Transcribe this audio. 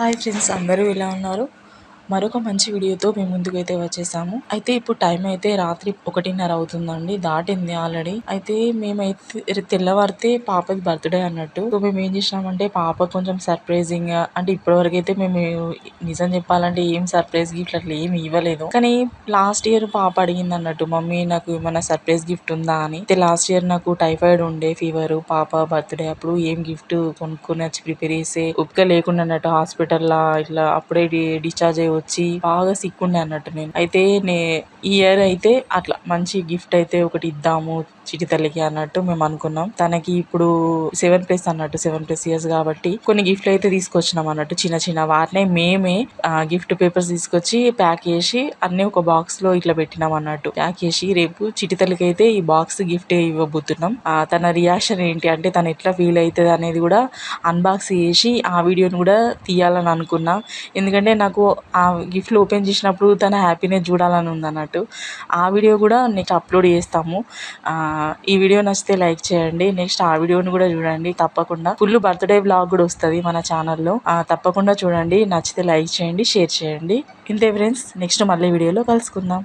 Hi friends అందరూ ఎలా ఉన్నారు? మరొక మంచి వీడియోతో మేము ముందుకైతే వచ్చేసాము. అయితే ఇప్పుడు టైం అయితే రాత్రి ఒకటిన్నర అవుతుందండి. దాటింది ఆల్రెడీ. అయితే మేమైతే తెల్లవారితే పాపది బర్త్డే అన్నట్టు. సో మేము ఏం చేసినామంటే పాప కొంచెం సర్ప్రైజింగ్గా అంటే ఇప్పటివరకు అయితే మేము నిజం చెప్పాలంటే ఏం సర్ప్రైజ్ గిఫ్ట్ అట్లా ఏమి ఇవ్వలేదు. కానీ లాస్ట్ ఇయర్ పాప అడిగింది అన్నట్టు మమ్మీ నాకు ఏమైనా సర్ప్రైజ్ గిఫ్ట్ ఉందా? అని. అయితే లాస్ట్ ఇయర్ నాకు టైఫాయిడ్ ఉండే ఫీవర్ పాప బర్త్డే అప్పుడు ఏం గిఫ్ట్ కొనుక్కొని వచ్చి ప్రిపేర్ చేసే ఉప్పుగా లేకుండా అన్నట్టు హాస్పిటల్ ఇట్లా అప్పుడే డిశ్చార్జ్ అయ్యి వచ్చి బాగా సిక్కుండే అన్నట్టు నేను. అయితే నే ఈ ఇయర్ అయితే అట్లా మంచి గిఫ్ట్ అయితే ఒకటి ఇద్దాము చిటి తల్లికి అన్నట్టు మేము అనుకున్నాం. తనకి ఇప్పుడు సెవెన్ ప్లస్ అన్నట్టు సెవెన్ ప్లస్ ఇయర్స్ కాబట్టి కొన్ని గిఫ్ట్లు అయితే తీసుకొచ్చినాం అన్నట్టు. చిన్న చిన్న వాటినే మేమే గిఫ్ట్ పేపర్స్ తీసుకొచ్చి ప్యాక్ చేసి అన్ని ఒక బాక్స్లో ఇట్లా పెట్టినాం అన్నట్టు. ప్యాక్ చేసి రేపు చిటి తల్లికి అయితే ఈ బాక్స్ గిఫ్ట్ ఇవ్వబోతున్నాం. తన రియాక్షన్ ఏంటి అంటే తను ఎట్లా ఫీల్ అవుతుంది అనేది కూడా అన్బాక్స్ చేసి ఆ వీడియోని కూడా తీయాలని అనుకున్నా. ఎందుకంటే నాకు ఆ గిఫ్ట్లు ఓపెన్ చేసినప్పుడు తన హ్యాపీనెస్ చూడాలని ఉంది అన్నట్టు ఆ వీడియో కూడా నెక్స్ట్ అప్లోడ్ చేస్తాము. ఈ వీడియో నచ్చితే లైక్ చేయండి. నెక్స్ట్ ఆ వీడియోని కూడా చూడండి. తప్పకుండా ఫుల్ బర్త్డే బ్లాగ్ కూడా వస్తుంది మన ఛానల్లో. తప్పకుండా చూడండి. నచ్చితే లైక్ చేయండి షేర్ చేయండి. ఇంతే ఫ్రెండ్స్ నెక్స్ట్ మళ్ళీ వీడియోలో కలుసుకుందాం.